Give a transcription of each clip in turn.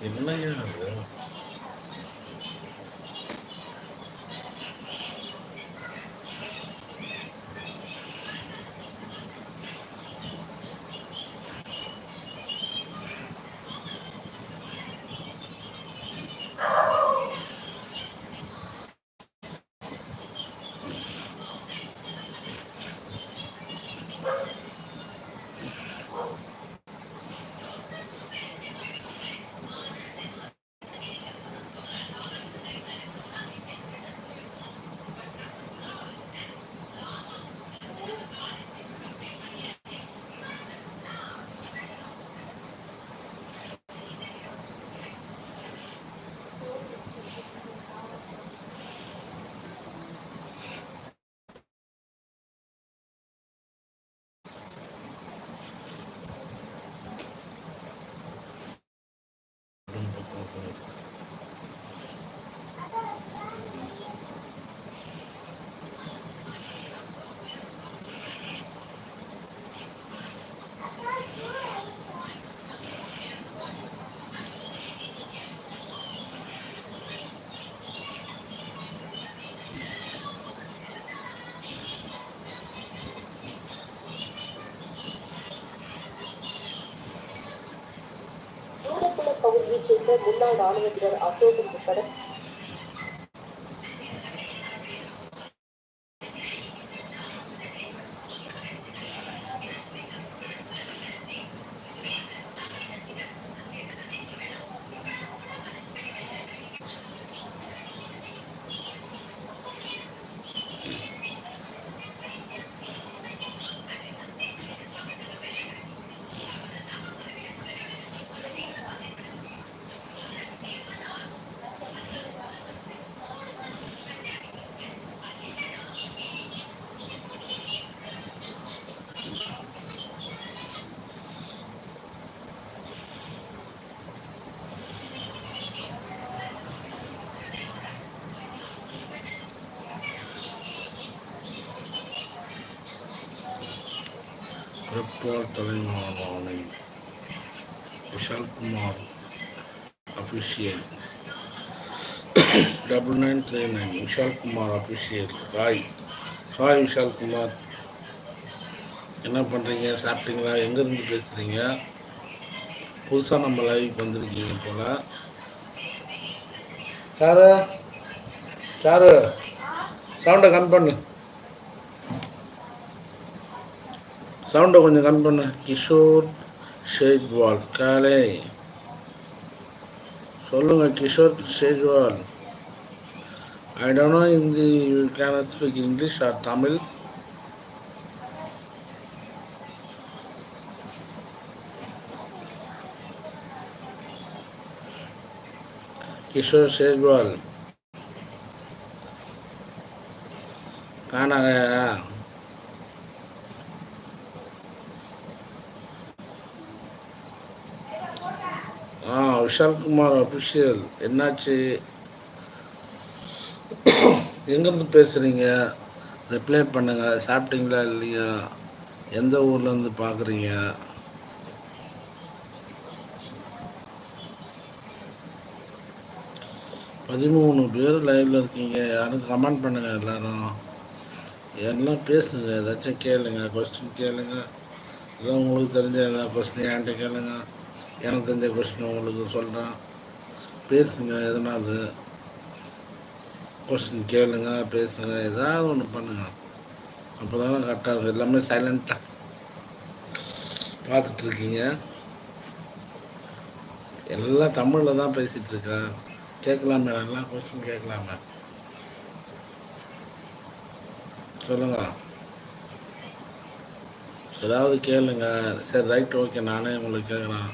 என்னையா பகுதியைச் சேர்ந்த முன்னாள் ராணுவத்தினர் வீரர் அசோகன் உட்பட பிறப்பால் தலைமாவானை Vishalkumar official double nine three nine Vishalkumar official hi hi Vishalkumar என்ன பண்ணுறீங்க சாப்பிட்டீங்களா? எங்கேருந்து பேசுகிறீங்க புதுசாக நம்ம லைவ் வந்திருக்கீங்க போல. சாரு? சாரு? சவுண்டை கம் பண்ணு. சவுண்டை கொஞ்சம் கம்மி பண்ண. கிஷோர் ஷேஜ்வால் காலை. சொல்லுங்க Kishore Shejwal I don't know Hindi you can speak English or Tamil Kishore Shejwal காணாயா Vishal Kumar official என்னாச்சு? எங்கேருந்து பேசுகிறீங்க ரிப்ளை பண்ணுங்கள் சாப்பிட்டீங்களா இல்லையா? எந்த ஊர்லேருந்து பார்க்குறீங்க பதிமூணு பேர் லைவில் இருக்கீங்க. யாரும் கமெண்ட் பண்ணுங்கள் எல்லோரும். யாரெல்லாம் பேசுங்க. ஏதாச்சும் கேளுங்க. கொஸ்டின் கேளுங்க. இல்லை உங்களுக்கு தெரிஞ்ச எல்லா கொஸ்டின் என்கிட்ட கேளுங்க. எனக்கு தெரிஞ்ச கொஸ்டின் உங்களுக்கு சொல்கிறேன் பேசுங்க எதனாவது கொஸ்டின் கேளுங்க பேசுங்க ஏதாவது ஒன்று பண்ணுங்க. அப்போ தானே கரெக்டாக இருக்கும். எல்லாமே சைலண்ட்டாக பார்த்துட்டு இருக்கீங்க. எல்லாம் தமிழில் தான் பேசிகிட்டு இருக்கேன். கேட்கலாமே எல்லாம் கொஸ்டின் கேட்கலாமே. சொல்லுங்க. ஏதாவது கேளுங்க. சரி ரைட் ஓகே நானே உங்களுக்கு கேட்குறேன்.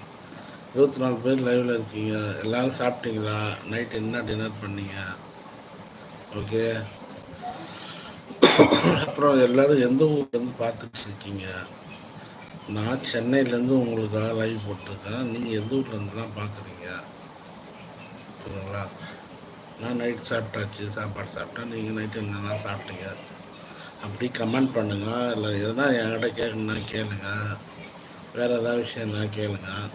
இருபத்தி நாலு பேர் லைவில் இருக்கீங்க. எல்லோரும் சாப்பிட்டீங்களா? நைட் என்ன டின்னர் பண்ணீங்க? ஓகே அப்புறம் எல்லோரும் எந்த ஊர்லேருந்து பார்த்துட்டு இருக்கீங்க? நான் சென்னையிலேருந்து உங்களுக்காக லைவ் போட்டிருக்கேன். நீங்கள் எந்த ஊர்லேருந்துலாம் பார்க்குறீங்க? வச்சுக்கோங்களா நான் நைட் சாப்பிட்டாச்சு சாப்பாடு சாப்பிட்டேன். நீங்கள் நைட்டு என்னென்னா சாப்பிட்டீங்க? அப்படி கமெண்ட் பண்ணுங்கள் இல்லை எதனா என்கிட்ட கேட்கணுன்னா கேளுங்க. வேறு ஏதாவது விஷயம் என்ன கேளுங்கள்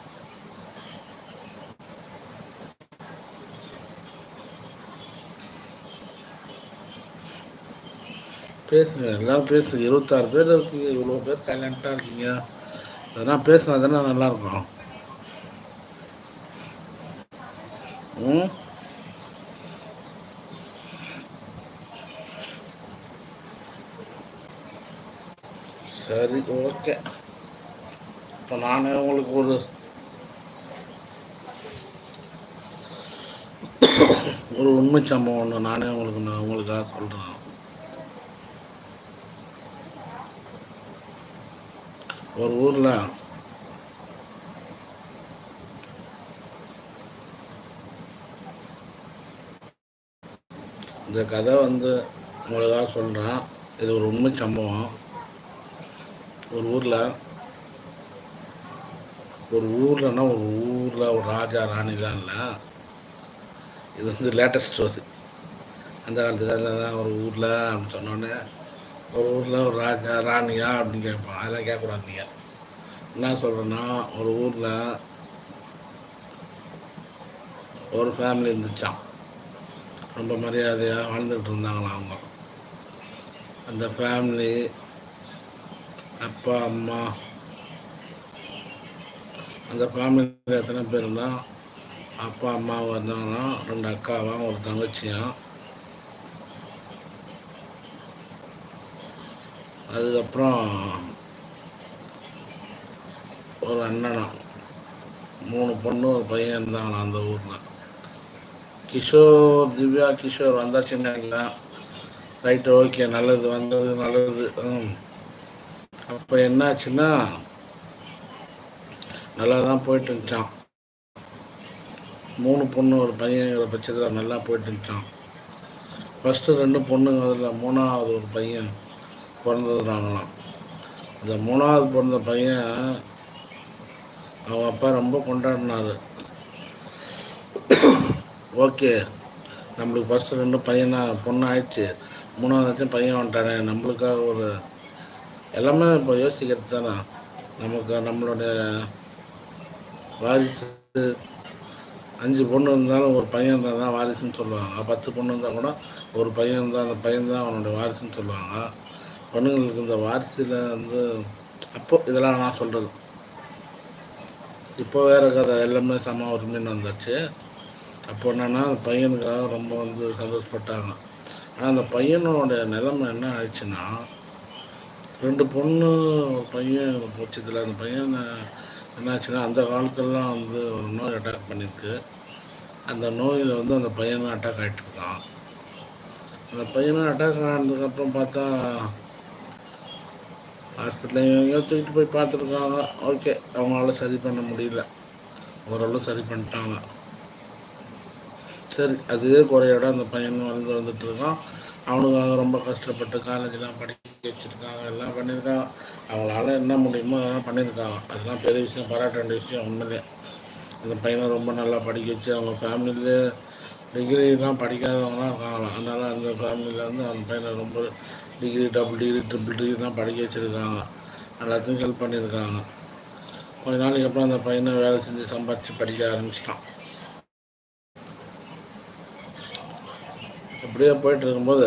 பேசுங்க. எல்லாம் பேசுங்க. இருபத்தாறு பேர் இருக்கீங்க. இவ்வளோ பேர் சைலண்ட்டாக இருக்கீங்க. அதெல்லாம் பேசினா தானே நல்லாயிருக்கும் ம்? சரி ஓகே. இப்போ நானே உங்களுக்கு ஒரு ஒரு உண்மை சம்பவம் ஒன்று நானே உங்களுக்கு நான் உங்களுக்காக சொல்கிறேன் ஒரு ஊரில் இந்த கதை வந்து உங்களுக்காக சொல்கிறேன் இது ஒரு உண்மை சம்பவம். ஒரு ஊரில் ஒரு ஊர்லன்னா ஒரு ஊரில் ஒரு ராஜா ராணிலாம் இல்லை. இது வந்து லேட்டஸ்ட் ஸ்டோரி அந்த காலத்துல தான் ஒரு ஊரில் அப்படின்னு சொன்னோன்னே ஒரு ஊரில் ஒரு ராஜா ராணியா அப்படின்னு கேட்பான். அதெல்லாம் கேட்கக்கூடாது நீங்கள் என்ன சொல்கிறேன்னா ஒரு ஊரில் ஒரு ஃபேமிலி இருந்துச்சான் ரொம்ப மரியாதையாக வாழ்ந்துக்கிட்டு இருந்தாங்களாம் அவங்க. அந்த ஃபேமிலி அப்பா அம்மா அந்த ஃபேமிலியில் எத்தனை பேர் இருந்தால் அப்பா அம்மா வந்தாங்கன்னா ரெண்டு அக்காவும் ஒரு தங்கச்சியும் அதுக்கப்புறம் ஒரு அண்ணனும் மூணு பொண்ணு ஒரு பையன் இருந்தாங்க அந்த ஊரில். கிஷோர் திவ்யா கிஷோர் வந்தாச்சுன்னு நினைக்கிறேன். ரைட்டு ஓகே நல்லது வந்தது நல்லது. அப்போ என்னாச்சுன்னா நல்லா தான் போயிட்டு இருந்துச்சான் மூணு பொண்ணு ஒரு பையன்கிற பட்சத்தில் நல்லா போயிட்டு இருந்துச்சான் ஃபஸ்ட்டு ரெண்டு பொண்ணுங்க அதில் மூணாவது ஒரு பையன். பிறந்ததுனாங்களாம் இந்த மூணாவது பிறந்த பையன் அவங்க அப்பா ரொம்ப கொண்டாடினார். ஓகே நம்மளுக்கு ஃபஸ்ட்டு ரெண்டு பையனாக பொண்ணு ஆயிடுச்சு மூணாவதாச்சும் பையன் வந்துட்டானே நம்மளுக்காக ஒரு எல்லாமே இப்போ யோசிக்கிறது தானே? நமக்கு நம்மளுடைய வாரிசு அஞ்சு பொண்ணு இருந்தாலும் ஒரு பையன் இருந்தால் தான் வாரிசுன்னு சொல்லுவாங்க. பத்து பொண்ணு இருந்தால் கூட ஒரு பையன் இருந்தால் அந்த பையன் தான் அவனுடைய வாரிசுன்னு சொல்லுவாங்க. பொண்ணுங்களுக்கு இந்த வாரிசில் வந்து அப்போ இதெல்லாம் நான் சொல்கிறது இப்போ வேறு கதை எல்லாமே சம உரிமைன்னு வந்தாச்சு அப்போ என்னென்னா அந்த பையனுக்காக ரொம்ப வந்து சந்தோஷப்பட்டாங்க. ஆனால் அந்த பையனோட நிலைமை என்ன ஆயிடுச்சுன்னா ரெண்டு பொண்ணு ஒரு பையன் போச்சதில் அந்த பையன் என்னாச்சுன்னா அந்த காலத்துலலாம் வந்து ஒரு நோய் அட்டாக் பண்ணியிருக்கு அந்த நோயில் வந்து அந்த பையனும் அட்டாக் ஆகிட்டு இருக்கான். அந்த பையனும் அட்டாக் ஆனதுக்கப்புறம் பார்த்தா ஹாஸ்பிட்டலில் எங்கேயோ தூக்கிட்டு போய் பார்த்துருக்காங்க ஓகே அவங்களால சரி பண்ண முடியல. ஓரளவு சரி பண்ணிட்டாங்க. சரி அதுவே குறையோட அந்த பையன் வந்து வந்துட்டு இருக்கான். அவனுக்காக ரொம்ப கஷ்டப்பட்டு காலேஜெலாம் படிக்க வச்சுருக்காங்க. எல்லாம் பண்ணியிருக்காங்க அவங்களால என்ன முடியுமோ அதெல்லாம் பண்ணியிருக்காங்க அதெல்லாம் பெரிய விஷயம் பாராட்ட வேண்டிய விஷயம் உண்மையிலே அந்த பையனை ரொம்ப நல்லா படிக்க வச்சு அவங்க ஃபேமிலியிலே டிகிரிலாம் படிக்காதவங்களாம் இருக்காங்களாம். அதனால் அந்த ஃபேமிலியில் வந்து அந்த பையனை ரொம்ப degree double degree triple degree தான் படிக்க வச்சுருக்காங்க. எல்லாத்தையும் ஹெல்ப் பண்ணியிருக்காங்க. கொஞ்ச நாளைக்கு அப்புறம் அந்த பையனை வேலை செஞ்சு சம்பாதிச்சு படிக்க ஆரம்பிச்சிட்டான். இப்படியே போயிட்டு இருக்கும்போது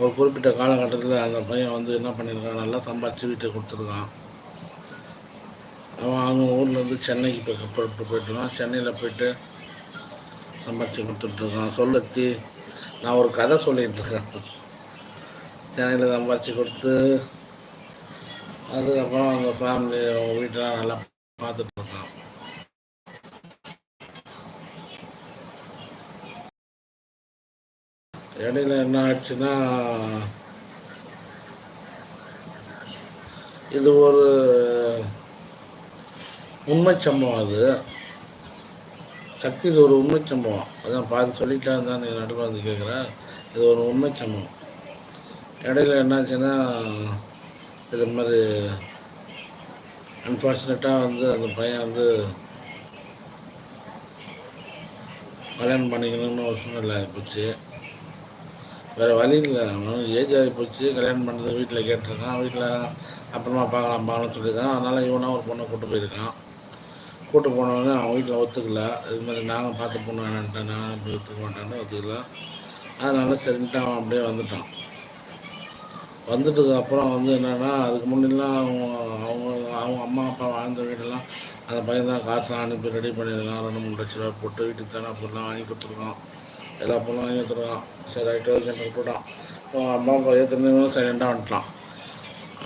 ஒரு குறிப்பிட்ட காலகட்டத்தில் அந்த பையன் வந்து என்ன பண்ணியிருக்கான்? நல்லா சம்பாதிச்சு வீட்டை கொடுத்துருக்கான். அவன் அவங்க ஊர்லேருந்து சென்னைக்கு போய் புறப்பட்டு போயிட்டுருக்கான் சென்னையில் போயிட்டு சம்பாதிச்சு கொடுத்துட்ருக்கான் சொல்லத்தி நான் ஒரு கதை சொல்லிகிட்டு இருக்கேன். சேனலில் சம்பாதிச்சு கொடுத்து அதுக்கப்புறம் அவங்க ஃபேமிலி அவங்க வீட்டெலாம் நல்லா பார்த்துட்டு இருக்கான் இடையில என்ன ஆச்சுன்னா இது ஒரு உண்மை சம்பவம் அது. சக்தி இது ஒரு உண்மை சம்பவம். அதான் பார்த்து சொல்லிட்டா தான் நீ நடுவில் வந்து கேட்குறேன் இது ஒரு உண்மை சம்பவம். இடையில என்னாச்சுன்னா இது மாதிரி அன்ஃபார்ச்சுனேட்டாக வந்து அந்த பையன் வந்து கல்யாணம் பண்ணிக்கணும்னு ஒரு சூழ்நிலை ஆகிப்போச்சு வேறு வழி இல்லை அவனும் ஏஜ் ஆகி போச்சு கல்யாணம் பண்ணுறது வீட்டில் கேட்டிருக்கான் வீட்டில் அப்புறமா பார்க்கலாம் பார்க்கணும்னு சொல்லியிருக்கான். அதனால் இவனாக ஒரு பொண்ணை கூட்டு போயிருக்கான். கூட்டு போனவங்க அவன் வீட்டில் ஒத்துக்கல. இது மாதிரி நாங்கள் பார்த்து பொண்ணு வேணான்ட்டேன் நான் அப்படி ஒத்துக்க மாட்டேன்னு ஒத்துக்கல. அதனால சரின்ட்டு அவன் அப்படியே வந்துட்டான். வந்துட்டதுக்கு அப்புறம் வந்து என்னென்னா அதுக்கு முன்னெல்லாம் அவங்க அவங்க அவங்க அம்மா அப்பா வாழ்ந்த வீடெல்லாம் அந்த பையன் தான் காசுலாம் அனுப்பி ரெடி பண்ணியிருக்கான் ரெண்டு மூணு லட்ச ரூபா போட்டு வீட்டுக்கு தானே பொருளாம் வாங்கி கொடுத்துருக்கான். எல்லா பொருளும் வாங்கி கொடுத்துருக்கான். சரி ரைட்டு ஓகே போட்டான். அம்மா அப்பா ஏற்றுனதும் சைலண்டாக வந்துட்டான்.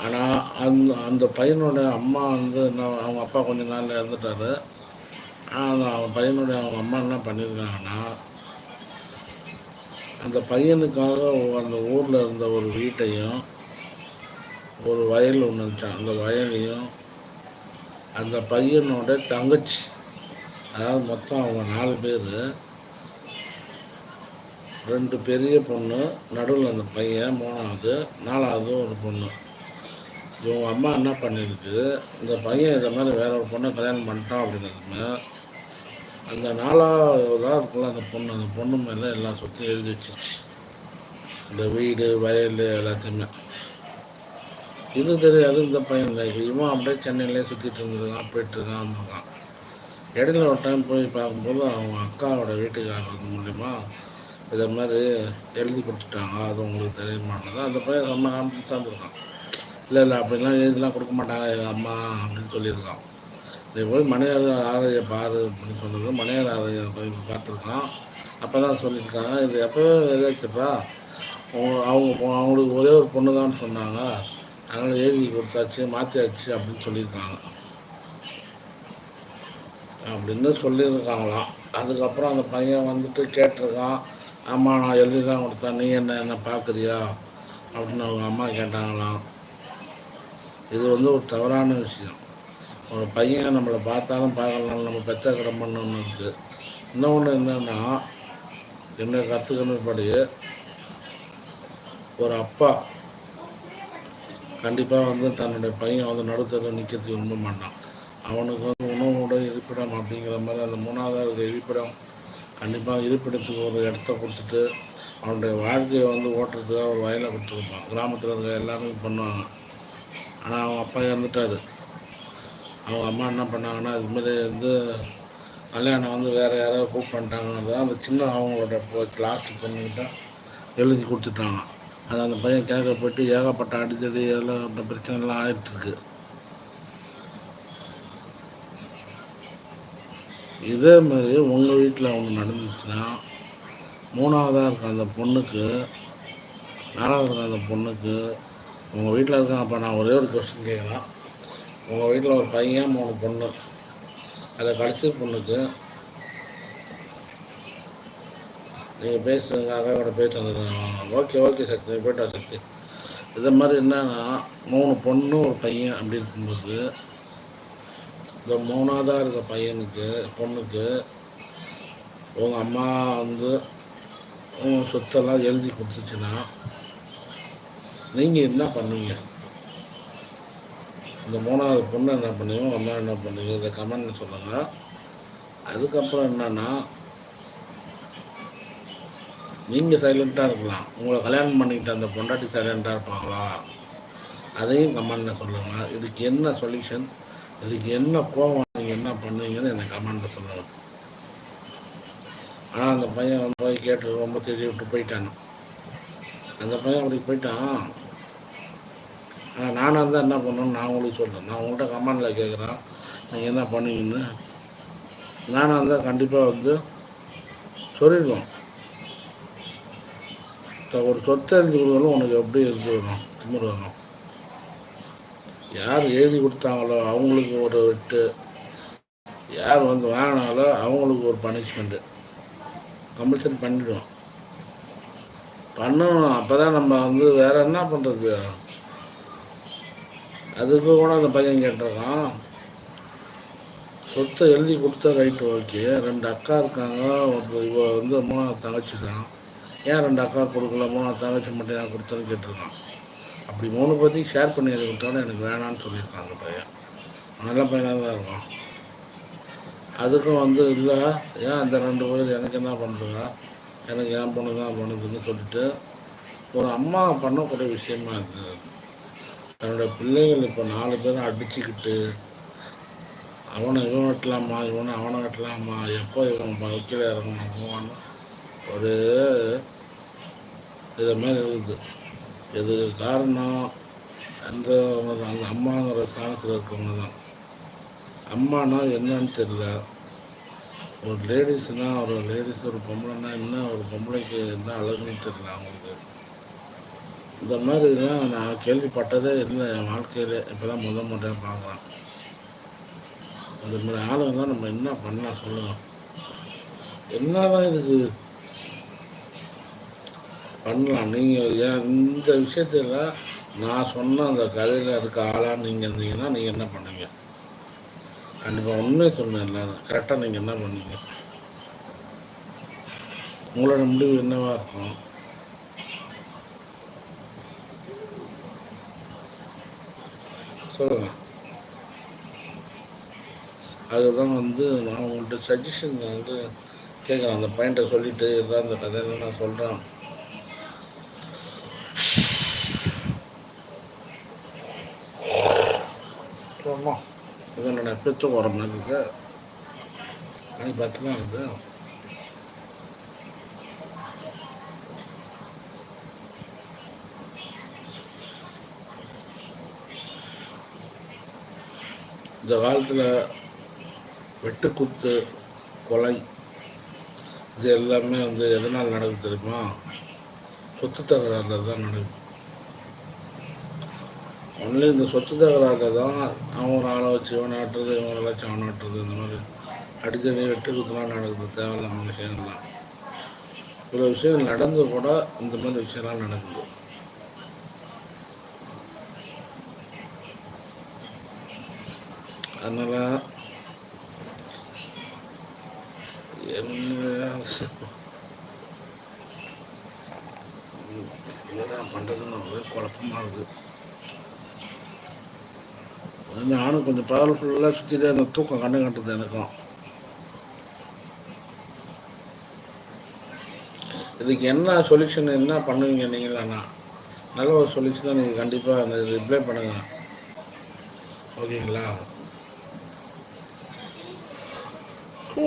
ஆனால் அந்த அந்த பையனோட அம்மா வந்து என்ன அவங்க அப்பா கொஞ்ச நாளில் இறந்துட்டாரு. ஆனால் அவன் பையனுடைய அவங்க அம்மா என்ன பண்ணியிருக்காங்கன்னா அந்த பையனுக்காக அந்த ஊரில் இருந்த ஒரு வீட்டையும் ஒரு வயல் ஒன்று இருந்துச்சான் அந்த வயலையும் அந்த பையனோட தங்கச்சி. அதாவது மொத்தம் அவங்க நாலு பேர். ரெண்டு பெரிய பொண்ணு நடுவில் அந்த பையன் மூணாவது நாலாவது ஒரு பொண்ணு. இவங்க அம்மா என்ன பண்ணியிருக்கு இந்த பையன் இதை மாதிரி வேற ஒரு பொண்ணை கல்யாணம் பண்ணிட்டான் அப்படின்னதுமே அந்த நாலாவதாக இருக்குல்ல அந்த பொண்ணு அந்த பொண்ணு மேலே எல்லா சொத்தையும் எழுதி வச்சிருச்சு. இந்த வீடு வயல் எல்லாத்தையுமே. இது தெரியாது இந்த பையன் இல்லை இவன் அப்படியே சென்னையிலே சுற்றிட்டு இருந்துருக்கான் போயிட்டு இருக்கான் இருக்கான் இடையில ஒரு டைம் போய் பார்க்கும்போது அவங்க அக்காவோட வீட்டுக்காரர் மூலிமா இதை மாதிரி எழுதி கொடுத்துட்டாங்க. அது உங்களுக்கு தெரியுமானது அந்த பையன் ரொம்ப காமிச்சு இருந்திருக்கான். இல்லை இல்லை அப்படிலாம் எழுதிலாம் கொடுக்க மாட்டாங்க எங்கள் அம்மா அப்படின்னு சொல்லியிருக்கான். நீ போய் மணியார் ஆரோக்கிய பாரு அப்படின்னு சொன்னது. மணியார் ஆரோக்கிய போய் பார்த்துருக்கான். அப்போ தான் சொல்லியிருக்காங்க. இது எப்போ எழுதாச்சுப்பா அவங்க அவங்க அவங்களுக்கு ஒரே ஒரு பொண்ணு தான் சொன்னாங்க. அதனால் எழுதி கொடுத்தாச்சு மாற்றியாச்சு அப்படின்னு சொல்லியிருக்காங்க. அப்படின்னு சொல்லியிருக்காங்களாம். அதுக்கப்புறம் அந்த பையன் வந்துட்டு கேட்டிருக்கான் அம்மா நான் எழுதி தான் கொடுத்தேன். நீ என்ன என்ன பார்க்குறியா? அப்படின்னு அவங்க அம்மா கேட்டாங்களாம். இது வந்து ஒரு தவறான விஷயம். ஒரு பையன் நம்மளை பார்த்தாலும் பார்க்கலாம் நம்ம பெத்த கடமைன்னு ஒன்று இருக்குது இன்னொன்று என்னென்னா என்ன கற்றுக்கணும் படி ஒரு அப்பா கண்டிப்பாக வந்து தன்னுடைய பையன் வந்து நடுத்தர நிற்கிறதுக்கு விரும்ப மாட்டான். அவனுக்கு வந்து உணவோட இருப்பிடம் அப்படிங்கிற மாதிரி அந்த மூணாவது இருக்கிற இருப்பிடம் கண்டிப்பாக இருப்பிடத்துக்கு ஒரு இடத்த கொடுத்துட்டு அவனுடைய வாழ்க்கையை வந்து ஓட்டுறதுக்காக ஒரு வயலை கொடுத்துருப்பான். கிராமத்தில் இருக்க எல்லாமே பண்ணுவாங்க. ஆனால் அவன் அப்பா இறந்துட்டாரு. அவங்க அம்மா என்ன பண்ணாங்கன்னா இதுமாதிரி வந்து கல்யாணம் வந்து வேறு யாராவது கூப்பிட்டு பண்ணிட்டாங்கன்னு அந்த சின்ன அவங்களோட லாஸ்ட் பொண்ணுக்கிட்ட எழுதி கொடுத்துட்டாங்க. அது அந்த பையன் கேட்கப்பட்டு ஏகப்பட்ட அடித்தடி எல்லாம் பிரச்சனைலாம் ஆயிட்டுருக்கு. இதே மாதிரி உங்கள் வீட்டில் ஒன்று நடந்துச்சுன்னா மூணாவதாக இருக்க அந்த பொண்ணுக்கு நாலாவது இருக்க அந்த பொண்ணுக்கு உங்கள் வீட்டில் இருக்க அப்போ நான் ஒரே ஒரு கொஸ்டின் கேட்கலாம் உங்கள் வீட்டில் ஒரு பையன் மூணு பொண்ணு. அதை கடைசி பொண்ணுக்கு நீங்கள் பேசுங்க அக்காவோட போயிட்டு வந்துருக்கோம் ஓகே ஓகே சக்தி போயிட்டு சக்தி. இதை மாதிரி என்னன்னா மூணு பொண்ணு ஒரு பையன் அப்படி இருக்கும்போது இந்த மூணாவதாக இருக்க பையனுக்கு பொண்ணுக்கு உங்கள் அம்மா வந்து உங்கள் சொத்தெல்லாம் எழுதி கொடுத்துச்சுன்னா நீங்கள் என்ன பண்ணுவீங்க? இந்த மூணாவது பொண்ணு என்ன பண்ணுவீங்க? அம்மா என்ன பண்ணுவீங்க? இதை கமெண்ட்னு சொல்லுங்கள் அதுக்கப்புறம் என்னன்னா நீங்கள் சைலண்ட்டாக இருக்கலாம். உங்களை கல்யாணம் பண்ணிக்கிட்ட அந்த பொண்டாட்டி சைலண்ட்டாக இருப்பாங்களா? அதையும் கமெண்ட்டில் சொல்லுங்கள் இதுக்கு என்ன சொல்யூஷன் இதுக்கு என்ன கோபம் நீங்கள் என்ன பண்ணுவீங்கன்னு எனக்கு கமெண்ட்டில் சொல்லுங்கள் ஆனால் அந்த பையன் வந்து போய் கேட்டு ரொம்ப தெரிய விட்டு போயிட்டான். அந்த பையன் அப்படி போயிட்டான். ஆனால் நானாக இருந்தால் என்ன பண்ணணும்னு நான் உங்களுக்கு சொல்கிறேன் நான் உங்கள்கிட்ட கமெண்டில் கேட்குறேன் நீங்கள் என்ன பண்ணுவீங்கன்னு. நானாக இருந்தால் கண்டிப்பாக வந்து சொல்லிடுவோம் ஒரு சொத்தை எழுதி கொடுத்தாலும் உனக்கு எப்படி இருந்து வரும்? திமிர் வரும். யார் எழுதி கொடுத்தாங்களோ அவங்களுக்கு ஒரு வெட்டு யார் வந்து வாங்கினாலோ அவங்களுக்கு ஒரு பனிஷ்மெண்ட்டு கம்பல்சரி பண்ணிவிடுவோம் பண்ணணும். அப்போ தான் நம்ம வந்து வேறு என்ன பண்ணுறது அதுக்கு கூட அந்த பையன் கேட்டிருக்கான். சொத்தை எழுதி கொடுத்தா ரைட்டு ஓகே ரெண்டு அக்கா இருக்காங்க. ஒரு இவ வந்து மூணாவது தங்கச்சி தான் ஏன் ரெண்டு அக்கா கொடுக்கலாமோ தங்கச்சி மட்டும் ஏன் கொடுத்தேன்னு கேட்டிருக்கான். அப்படி மூணு பற்றி ஷேர் பண்ணி எது கொடுத்தாலும் எனக்கு வேணான்னு சொல்லியிருக்கான் அந்த பையன். நல்ல பையனாக தான் இருக்கும் அதுக்கும் வந்து இல்லை ஏன் அந்த ரெண்டு பேர் எனக்கு என்ன பண்ணுறது எனக்கு ஏன் பொண்ணு தான் பண்ணுதுன்னு சொல்லிட்டு ஒரு அம்மா பண்ணக்கூடிய விஷயமா இருக்குது தன்னோட பிள்ளைகள் இப்போ நாலு பேரும் அடிச்சுக்கிட்டு அவனை இவன் வெட்டலாமா இவனை அவனை வெட்டலாமா எப்போ இவன் வக்கீல இறங்கணும் போவான்னு ஒரு இதை மாதிரி இருக்குது இது காரணம் அந்த அந்த அம்மாங்கிற ஸ்தானத்தில் இருக்கவங்க தான். அம்மானா என்னன்னு தெரியல. ஒரு லேடிஸ்னால் ஒரு லேடிஸ் ஒரு பொம்பளைன்னா என்ன ஒரு பொம்பளைக்கு என்ன அழகுன்னு தெரியல அவங்களுக்கு. இந்த மாதிரிலாம் நான் கேள்விப்பட்டதே இல்லை என் வாழ்க்கையில். இப்போ தான் முதல் முறையாக பார்க்குறேன். அந்த மாதிரி ஆளுங்கெல்லாம் நம்ம என்ன பண்ணலாம் சொல்லுங்கள் என்னதான் இதுக்கு பண்ணலாம். நீங்கள் ஏன் இந்த விஷயத்தில் நான் சொன்ன அந்த கதையில் இருக்க ஆளாக நீங்கள் இருந்தீங்கன்னா நீங்கள் என்ன பண்ணுவீங்க? கண்டிப்பாக உண்மையை சொன்னேன் கரெக்டாக நீங்கள் என்ன பண்ணீங்க உங்களோட முடிவு என்னவாக இருக்கும்? சொல்லுங்கள் அதுதான் வந்து நான் உங்கள்கிட்ட சஜஷன் வந்து கேட்குறேன் அந்த பாயிண்ட்டை சொல்லிட்டு இதுதான் அந்த கதையில நான் சொல்கிறேன் இது பித்து பெற்று வர மாதிரி இருக்கு? மணி பத்து தான் இருக்குது இந்த காலத்தில் வெட்டுக்குத்து கொலை இது எல்லாமே வந்து எதனால் நடக்குது தெரியுமா? சொத்து தகராறுல தான் நடக்குது. ஒன்லி இந்த சொத்து தகராறில் தான் அவன் ஒரு ஆளை வச்சு இவன் ஆட்டுறது இவன் வச்சு அவன் ஆட்டுறது இந்த மாதிரி அடிக்கடி வெட்டுக்குத்துலாம் நடக்குது. தேவையில்லாம விஷயங்கள்லாம் சில விஷயங்கள் நடந்து கூட இந்த மாதிரி விஷயம்லாம் நடக்குது. அதனால் என்ன என்ன பண்ணுறதுன்னு ஒரே குழப்பமாக இருக்குது நானும் கொஞ்சம் பவர்ஃபுல்லாக சுற்றிட்டு அந்த தூக்கம் கண்ணு கண்டது எனக்கும். இதுக்கு என்ன சொல்யூஷன் என்ன பண்ணுவீங்க நீங்களாண்ணா நல்ல ஒரு சொல்யூஷனாக நீங்கள் கண்டிப்பாக அந்த ரிப்ளை பண்ணுங்கள் ஓகேங்களா? ஓ